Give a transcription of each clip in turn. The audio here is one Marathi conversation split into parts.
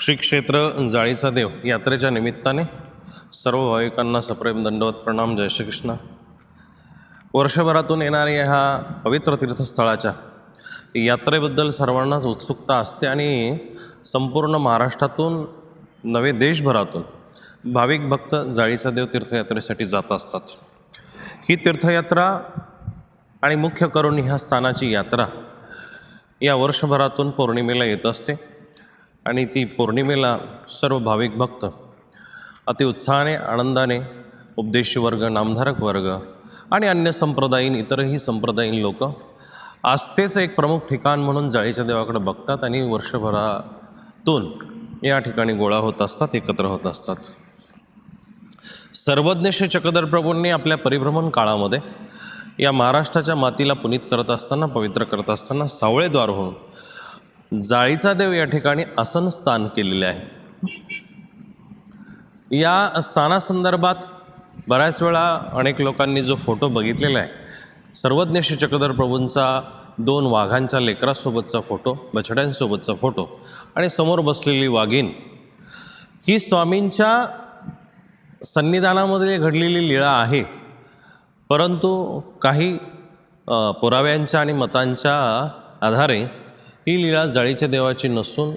श्रीक्षेत्र जाळीचा देव यात्रेच्या निमित्ताने सर्व भाविकांना सप्रेम दंडवत प्रणाम. जय श्रीकृष्ण. वर्षभरातून येणाऱ्या ह्या पवित्र तीर्थस्थळाच्या यात्रेबद्दल सर्वांनाच उत्सुकता असते आणि संपूर्ण महाराष्ट्रातून नवे देशभरातून भाविक भक्त जाळीचा देव तीर्थयात्रेसाठी जात असतात. ही तीर्थयात्रा आणि मुख्य करून ह्या स्थानाची यात्रा या वर्षभरातून पौर्णिमेला येत असते. आणि ती पौर्णिमेला सर्व भाविक भक्त अतिउत्साहाने आनंदाने उपदेशी वर्ग नामधारक वर्ग आणि अन्य संप्रदायीन इतरही संप्रदायीन लोक आस्थेचं एक प्रमुख ठिकाण म्हणून जाळीच्या देवाकडे बघतात आणि वर्षभरातून या ठिकाणी गोळा होत असतात एकत्र होत असतात. सर्वज्ञ श्री चक्रधर प्रभूंनी आपल्या परिभ्रमण काळामध्ये या महाराष्ट्राच्या मातीला पुनीत करत असताना पवित्र करत असताना सावळेद्वार होऊन जाळीचा देव या ठिकाणी आसन स्थान केलेले आहे. या स्थानासंदर्भात बऱ्याच वेळा अनेक लोकांनी जो फोटो बघितलेला आहे सर्वज्ञ श्री चक्रधर प्रभूंचा दोन वाघांच्या लेकरासोबतचा फोटो बछड्यांसोबतचा फोटो आणि समोर बसलेली वाघीण ही स्वामींच्या सन्निधानामध्ये घडलेली लीळा आहे. परंतु काही पुराव्यांच्या आणि मतांच्या आधारे ही लीळा जाळीच्या देवाची नसून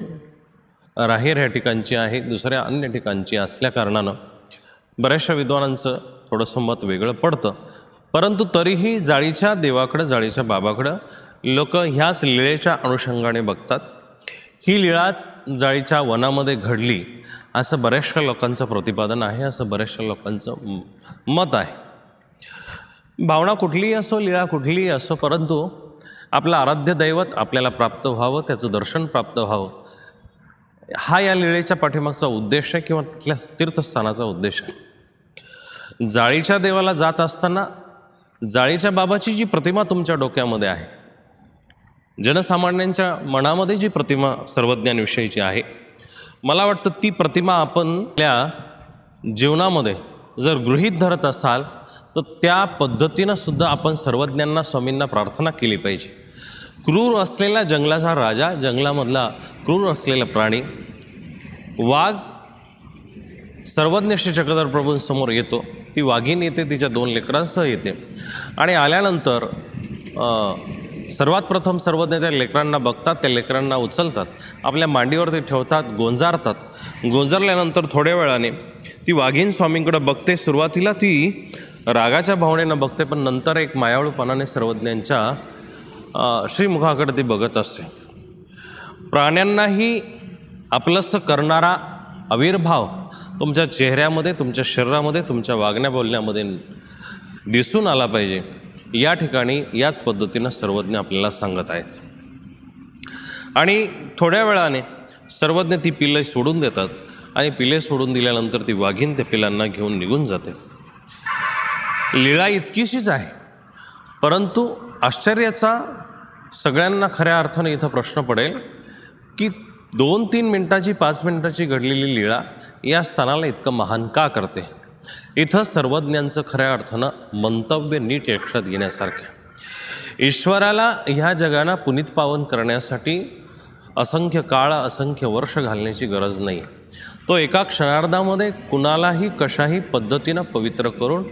राहेर ह्या ठिकाणची आहे दुसऱ्या अन्य ठिकाणची असल्याकारणानं बऱ्याचशा विद्वानांचं थोडंसं मत वेगळं पडतं. परंतु तरीही जाळीच्या देवाकडं जाळीच्या बाबाकडं लोक ह्याच लीळेच्या अनुषंगाने बघतात. ही लीळाच जाळीच्या वनामध्ये घडली असं बऱ्याचशा लोकांचं प्रतिपादन आहे असं बऱ्याचशा लोकांचं मत आहे. भावना कुठलीही असो लीळा कुठलीही असो परंतु आपलं आराध्य दैवत आपल्याला प्राप्त व्हावं त्याचं दर्शन प्राप्त व्हावं. हा या लिळेच्या पाठीमागचा उद्देश आहे किंवा तिथल्या तीर्थस्थानाचा उद्देश आहे. जाळीच्या देवाला जात असताना जाळीच्या बाबाची जी प्रतिमा तुमच्या डोक्यामध्ये आहे जनसामान्यांच्या मनामध्ये जी प्रतिमा सर्वज्ञांविषयीची आहे मला वाटतं ती प्रतिमा आपण आपल्या जीवनामध्ये जर गृहीत धरत असाल तर त्या पद्धतीनं सुद्धा आपण सर्वज्ञांना स्वामींना प्रार्थना केली पाहिजे. क्रूर असलेला जंगलाचा राजा जंगलामधला क्रूर असलेला प्राणी वाघ सर्वज्ञ श्री चक्रधर प्रभूंसमोर येतो. ती वाघीण येते तिच्या दोन लेकरांसह येते. आणि आल्यानंतर सर्वात प्रथम सर्वज्ञ त्या लेकरांना बघतात त्या लेकरांना उचलतात आपल्या मांडीवरती ठेवतात गोंजारतात. गोंजारल्यानंतर थोड्या वेळाने ती वाघीण स्वामींकडे बघते. सुरुवातीला ती रागाच्या भावनेनं बघते पण नंतर एक मायाळूपणाने सर्वज्ञांच्या श्रीमुखाकडे ती बघत असते. प्राण्यांनाही आपलंसं करणारा आविर्भाव तुमच्या चेहऱ्यामध्ये तुमच्या शरीरामध्ये तुमच्या वागण्या बोलण्यामध्ये दिसून आला पाहिजे. या ठिकाणी याच पद्धतीनं सर्वज्ञ आपल्याला सांगत आहेत. आणि थोड्या वेळाने सर्वज्ञ ती पिल्ले सोडून देतात आणि पिले सोडून दिल्यानंतर ती वाघीण त्या पिलांना घेऊन निघून जाते. लीळा इतकीशीच आहे. परंतु आश्चर्याचा सगळ्यांना खऱ्या अर्थाने इथं प्रश्न पडेल की दोन तीन मिनटाची पाच मिनटाची घडलेली लीळा या स्थानाला इतकं महान का करते? इथं सर्वज्ञांचं खऱ्या अर्थानं मंतव्य नीट लक्षात घेण्यासारखं ईश्वराला ह्या जगाला पुनीत पावन करण्यासाठी असंख्य काळ असंख्य वर्ष घालण्याची गरज नाही. तो एका क्षणार्धामध्ये कुणालाही कशाही पद्धतीनं पवित्र करून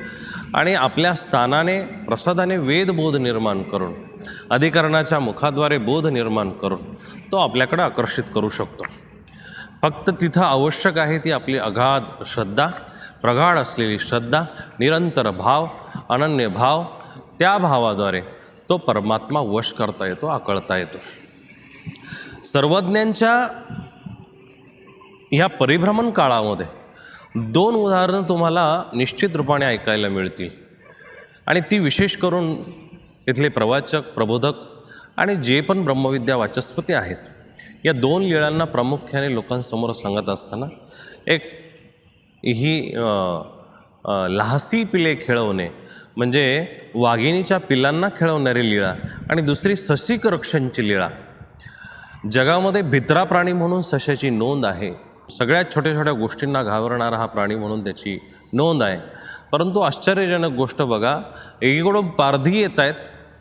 आणि आपल्या स्थानाने प्रसादाने वेदबोध निर्माण करून अधिकरणाच्या मुखाद्वारे बोध निर्माण करून तो आपल्याकडे आकर्षित करू शकतो. फक्त तिथं आवश्यक आहे ती आपली अगाध श्रद्धा प्रगाढ असलेली श्रद्धा निरंतर भाव अनन्य भाव त्या भावाद्वारे तो परमात्मा वश करता येतो आकळता येतो. सर्वज्ञांच्या ह्या परिभ्रमण काळामध्ये दोन उदाहरणं तुम्हाला निश्चित रूपाने ऐकायला मिळतील. आणि ती विशेष करून इथले प्रवाचक प्रबोधक आणि जे पण ब्रह्मविद्या वाचस्पती आहेत या दोन लीळांना प्रामुख्याने लोकांसमोर सांगत असताना एक ही लहासी पिले खेळवणे म्हणजे वाघिणीच्या पिलांना खेळवणारी लीळा आणि दुसरी सशिक रक्षणची लीळा जगामध्ये भित्रा प्राणी म्हणून सशाची नोंद आहे. सगळ्यात छोट्या छोट्या गोष्टींना घाबरणारा हा प्राणी म्हणून त्याची नोंद आहे. परंतु आश्चर्यजनक गोष्ट बघा एकीकडून पारधी येत आहेत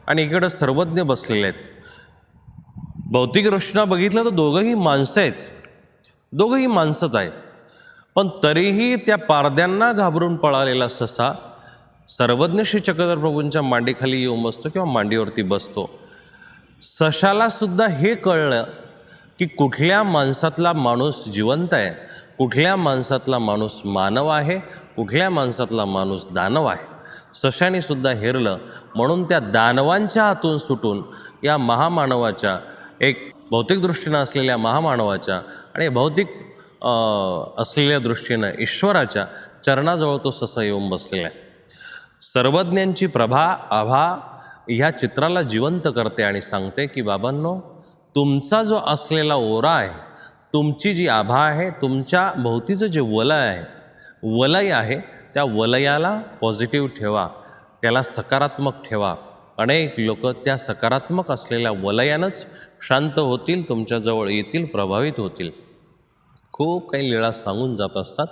आणि एकीकडं सर्वज्ञ बसलेले आहेत. भौतिकदृष्टीनं बघितलं तर दोघंही माणसं आहेत. दोघंही माणसंच आहेत. पण तरीही त्या पारद्यांना घाबरून पळालेला ससा सर्वज्ञ श्री चक्रधर प्रभूंच्या मांडीखाली येऊन बसतो किंवा मांडीवरती बसतो. सशाला सुद्धा हे कळलं की कुठल्या माणसातला माणूस जिवंत आहे कुठल्या माणसातला माणूस मानव आहे कुठल्या माणसातला माणूस दानव आहे. सशाने सुद्धा हेरलं. म्हणून त्या दानवांच्या हातून सुटून या महामानवाच्या एक भौतिक दृष्टीनं असलेल्या महामानवाच्या आणि भौतिक असलेल्या दृष्टीनं ईश्वराच्या चरणाजवळ तो ससा येऊन बसलेला आहे. सर्वज्ञांची प्रभा आभा ह्या चित्राला जिवंत करते आणि सांगते की बाबांनो तुमचा जो असलेला ओरा आहे तुमची जी आभा आहे तुमच्या भोवतीचं जे वलय आहे वलय आहे त्या वलयाला पॉझिटिव्ह ठेवा. त्याला सकारात्मक ठेवा. अनेक लोक त्या सकारात्मक असलेल्या वलयानंच शांत होतील तुमच्याजवळ येतील प्रभावित होतील. खूप काही लीळा सांगून जात असतात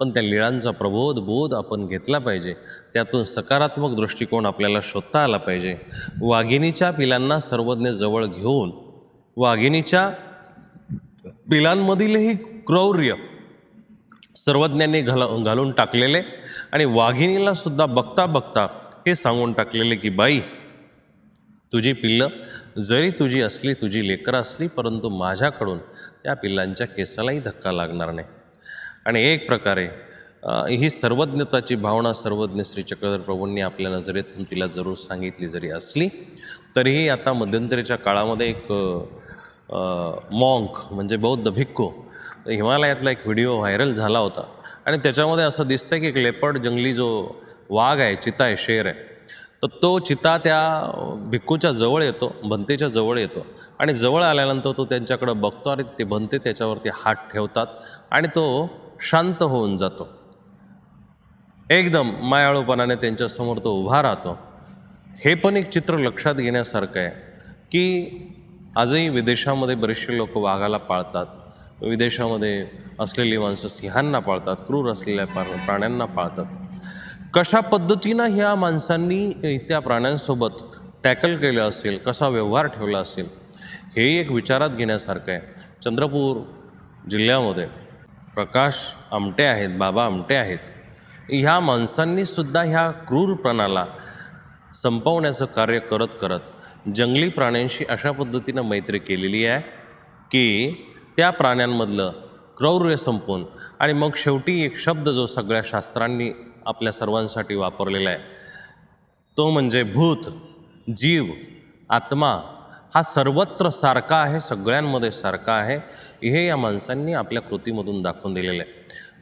पण त्या लीळांचा प्रबोध बोध आपण घेतला पाहिजे. त्यातून सकारात्मक दृष्टिकोन आपल्याला शोधता आला पाहिजे. वाघिणीच्या पिलांना सर्वज्ञ जवळ घेऊन वाघिणीच्या पिलांमधीलही क्रौर्य सर्वज्ञांनी घाल घालून टाकलेले आणि वाघिणीला सुद्धा बघता बघता हे सांगून टाकलेले की बाई तुझी पिल्लं जरी तुझी असली तुझी लेकरं असली परंतु माझ्याकडून त्या पिल्लांच्या केसालाही धक्का लागणार नाही. आणि एक प्रकारे ही सर्वज्ञताची भावना सर्वज्ञ श्री चक्रधर प्रभूंनी आपल्या नजरेतून तिला जरूर सांगितली जरी असली तरीही आता मध्यंतरीच्या काळामध्ये एक मॉंक म्हणजे बौद्ध भिक्खू हिमालयातला एक व्हिडिओ व्हायरल झाला होता. आणि त्याच्यामध्ये असं दिसतं की एक लेपर्ड जंगली जो वाघ आहे चिता आहे शेर आहे तर तो चिता त्या भिक्खूच्या जवळ येतो भंतेच्या जवळ येतो. आणि जवळ आल्यानंतर तो त्यांच्याकडं बघतो आणि ते भंते त्याच्यावरती हात ठेवतात आणि तो शांत होऊन जातो. एकदम मायाळूपणाने त्यांच्यासमोर तो उभा राहतो. हे पण एक चित्र लक्षात घेण्यासारखं आहे की आजही विदेशामध्ये बरेचसे लोक वाघाला पाळतात. विदेशामध्ये असलेली माणसं सिंहांना पाळतात क्रूर असलेल्या प्राण्यांना पाळतात. कशा पद्धतीनं ह्या माणसांनी त्या प्राण्यांसोबत टॅकल केलं असेल कसा व्यवहार ठेवला असेल हे एक विचारात घेण्यासारखं आहे. चंद्रपूर जिल्ह्यामध्ये प्रकाश आमटे आहेत बाबा आमटे आहेत. ह्या माणसांनी सुद्धा ह्या क्रूरपणाला संपवण्याचं कार्य करत करत जंगली प्राण्यांशी अशा पद्धतीनं मैत्री केलेली आहे की त्या प्राण्यांमधलं क्रौर्य संपून आणि मग शेवटी एक शब्द जो सगळ्या शास्त्रांनी आपल्या सर्वांसाठी वापरलेला आहे. तो म्हणजे भूत जीव आत्मा. हा सर्वत्र सारखा आहे सगळ्यांमध्ये सारखा आहे. हे या माणसांनी आपल्या कृतीमधून दाखवून दिलेलं आहे.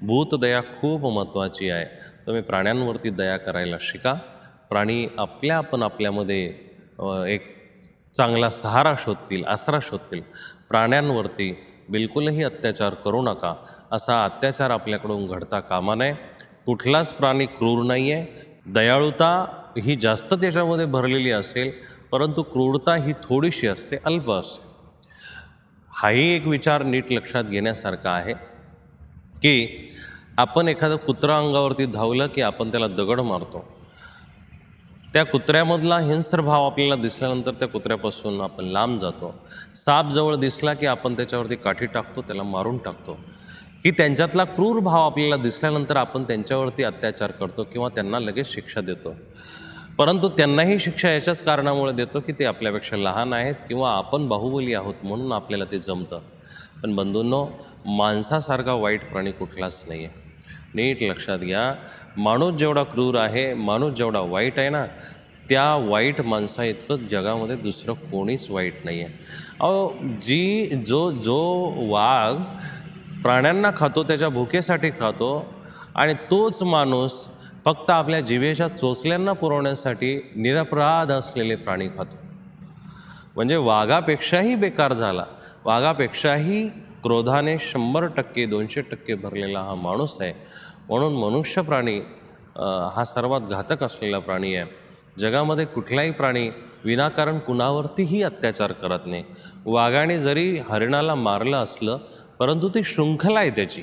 भूतदया खूप महत्त्वाची आहे. तुम्ही प्राण्यांवरती दया करायला शिका. प्राणी आपल्या आपण आपल्यामध्ये एक चांगला सहारा शोधतील आसरा शोधतील. प्राण्यांवरती बिलकुलही अत्याचार करू नका. असा अत्याचार आपल्याकडून घडता कामा नये. कुठलाच प्राणी क्रूर नाही आहे दयाळुता ही जास्त त्याच्यामध्ये भरलेली असेल परंतु क्रूरता ही थोडीशी असते अल्प असते. हाही एक विचार नीट लक्षात घेण्यासारखा आहे की आपण एखादं कुत्रा अंगावरती धावलं की आपण त्याला दगड मारतो. त्या कुत्र्यामधला हिंस्र भाव आपल्याला दिसल्यानंतर त्या कुत्र्यापासून आपण लांब जातो. साप जवळ दिसला की आपण त्याच्यावरती काठी टाकतो त्याला मारून टाकतो. की त्यांच्यातला क्रूर भाव आपल्याला दिसल्यानंतर आपण त्यांच्यावरती अत्याचार करतो किंवा त्यांना लगेच शिक्षा देतो. परंतु त्यांनाही शिक्षा याच्याच कारणामुळे देतो की ते आपल्यापेक्षा लहान आहेत किंवा आपण बाहुबली आहोत म्हणून आपल्याला ते जमतं. पण बंधूंनो माणसासारखा वाईट प्राणी कुठलाच नाही आहे नीट लक्षात घ्या. माणूस जेवढा क्रूर आहे माणूस जेवढा वाईट आहे ना त्या वाईट माणसा इतकं जगामध्ये दुसरं कोणीच वाईट नाही आहे अहो जी जो जो वाघ प्राण्यांना खातो त्याच्या भुकेसाठी खातो आणि तोच माणूस फक्त आपल्या जीवेच्या चोचल्यांना पुरवण्यासाठी निरपराध असलेले प्राणी खातो. म्हणजे वाघापेक्षाही बेकार झाला. वाघापेक्षाही क्रोधाने शंभर टक्के दोनशे टक्के भरलेला हा माणूस आहे. म्हणून मनुष्य प्राणी हा सर्वात घातक असलेला प्राणी आहे. जगामध्ये कुठलाही प्राणी विनाकारण कुणावरतीही अत्याचार करत नाही. वाघाने जरी हरिणाला मारलं असलं परंतु ती शृंखला आहे त्याची.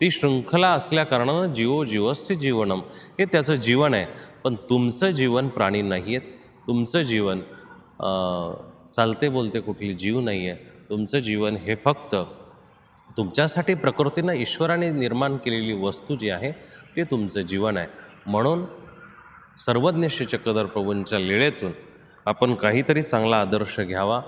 ती शृंखला असल्या कारणानं जीवो जीवस्य जीवनम. हे त्याचं जीवन आहे. पण तुमचं जीवन प्राणी नाही आहेत. तुमचं जीवन चालते बोलते कुठली जीव नाही आहे. तुमचं जीवन हे फक्त तुमच्यासाठी प्रकृतीनं ईश्वराने निर्माण केलेली वस्तू जी आहे ते तुमचं जीवन आहे. म्हणून सर्वज्ञ चक्रधर प्रभूंच्या लीळेतून आपण काहीतरी चांगला आदर्श घ्यावा.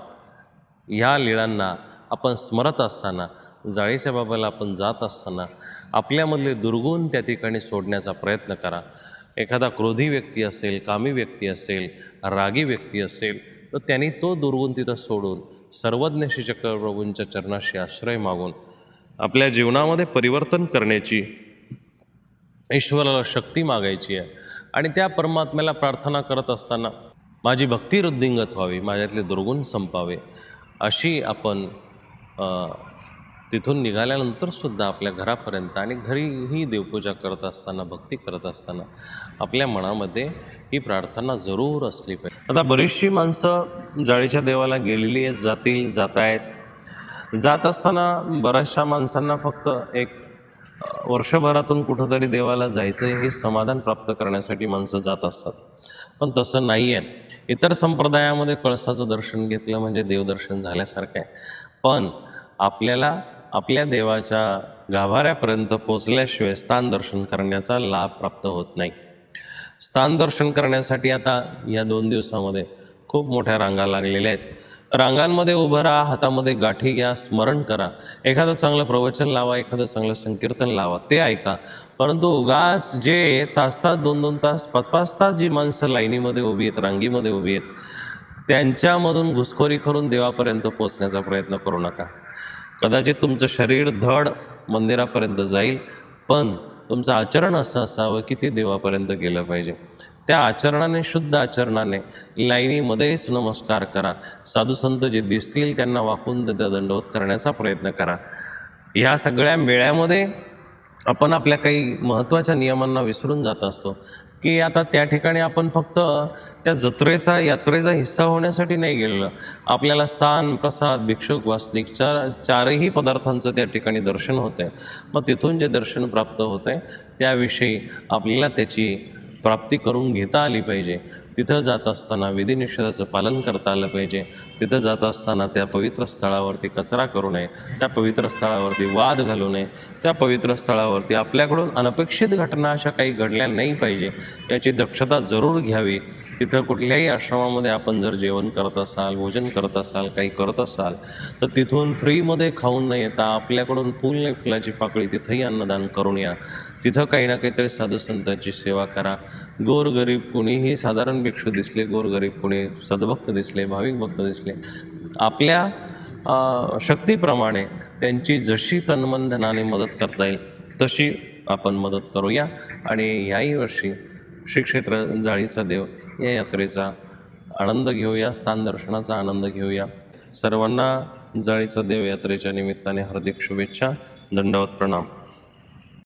ह्या लीळांना आपण स्मरत असताना जाळीच्या बाबाला आपण जात असताना आपल्यामधले दुर्गुण त्या ठिकाणी सोडण्याचा प्रयत्न करा. एखादा क्रोधी व्यक्ती असेल कामी व्यक्ती असेल रागी व्यक्ती असेल तर त्यांनी तो दुर्गुण तिथं सोडून सर्वज्ञ श्री चक्रप्रभूंच्या चरणाशी आश्रय मागून आपल्या जीवनामध्ये परिवर्तन करण्याची ईश्वराला शक्ती मागायची आहे. आणि त्या परमात्म्याला प्रार्थना करत असताना माझी भक्ती वृद्धिंगत व्हावी माझ्यातले दुर्गुण संपावे अशी आपण तिथून निघाल्यानंतर सुद्धा आपल्या घरापर्यंत आणि घरीही देवपूजा करत असताना भक्ती करत असताना आपल्या मनामध्ये ही प्रार्थना जरूर असली पाहिजे. आता बरीचशी माणसं जाळीच्या देवाला गेलेली आहेत जातील जात आहेत जात असताना बऱ्याचशा माणसांना फक्त एक वर्षभरातून कुठंतरी देवाला जायचं हे समाधान प्राप्त करण्यासाठी माणसं जात असतात. पण तसं नाही आहे इतर संप्रदायामध्ये कळसाचं दर्शन घेतलं म्हणजे देवदर्शन झाल्यासारखं आहे. पण आपल्याला आपल्या देवाच्या गाभाऱ्यापर्यंत पोचल्याशिवाय स्थान दर्शन करण्याचा लाभ प्राप्त होत नाही. स्थान दर्शन करण्यासाठी आता या दोन दिवसामध्ये खूप मोठ्या रांगा लागलेल्या आहेत. रांगांमध्ये उभं राहा हातामध्ये गाठी घ्या स्मरण करा. एखादं चांगलं प्रवचन लावा एखादं चांगलं संकीर्तन लावा ते ऐका. परंतु उगाच जे तास तास दोन दोन तास पाच पाच तास जी माणसं लाईनीमध्ये उभी आहेत रांगीमध्ये उभी आहेत त्यांच्यामधून घुसखोरी करून देवापर्यंत पोचण्याचा प्रयत्न करू नका. कदाचित तुमचं शरीर धड मंदिरापर्यंत जाईल पण तुमचं आचरण असं असावं की ते देवापर्यंत गेलं पाहिजे. त्या आचरणाने शुद्ध आचरणाने लाईनीमध्येच नमस्कार करा. साधू संत जे दिसतील त्यांना वाकून त्या दंडवत करण्याचा प्रयत्न करा. ह्या सगळ्या मेळ्यामध्ये आपण आपल्या काही महत्त्वाच्या नियमांना विसरून जात असतो की आता त्या ठिकाणी आपण फक्त त्या जत्रेचा यात्रेचा हिस्सा होण्यासाठी नाही गेलेलं. आपल्याला स्थान प्रसाद भिक्षुक वासनिक चार चारही पदार्थांचं त्या ठिकाणी दर्शन होतं आहे मग तिथून जे दर्शन प्राप्त होतं आहे त्याविषयी आपल्याला त्याची प्राप्ती करून घेता आली पाहिजे. तिथं जात असताना विधिनिषेधाचं पालन करता आलं पाहिजे. तिथं जात असताना त्या पवित्र स्थळावरती कचरा करू नये. त्या पवित्र स्थळावरती वाद घालू नये. त्या पवित्र स्थळावरती आपल्याकडून अनपेक्षित घटना अशा काही घडल्या नाही पाहिजे. याची दक्षता जरूर घ्यावी. तिथं कुठल्याही आश्रमामध्ये आपण जर जेवण करत असाल भोजन करत असाल काही करत असाल तर तिथून फ्रीमध्ये खाऊन न येता आपल्याकडून फुल नाही फुलाची पाकळी तिथंही अन्नदान करून या. तिथं काही ना काहीतरी साधू संतांची सेवा करा. गोरगरीब कुणीही साधारण भिक्षू दिसले गोरगरीब कुणी सद्भक्त दिसले भाविक भक्त दिसले आपल्या शक्तीप्रमाणे त्यांची जशी तन्मन धनाने मदत करता येईल तशी आपण मदत करूया. आणि याही वर्षी श्री क्षेत्र जाळीचा देव या यात्रेचा आनंद घेऊया स्थान दर्शनाचा आनंद घेऊया. सर्वांना जाळीचा देव यात्रेच्या निमित्ताने हार्दिक शुभेच्छा दंडवत प्रणाम.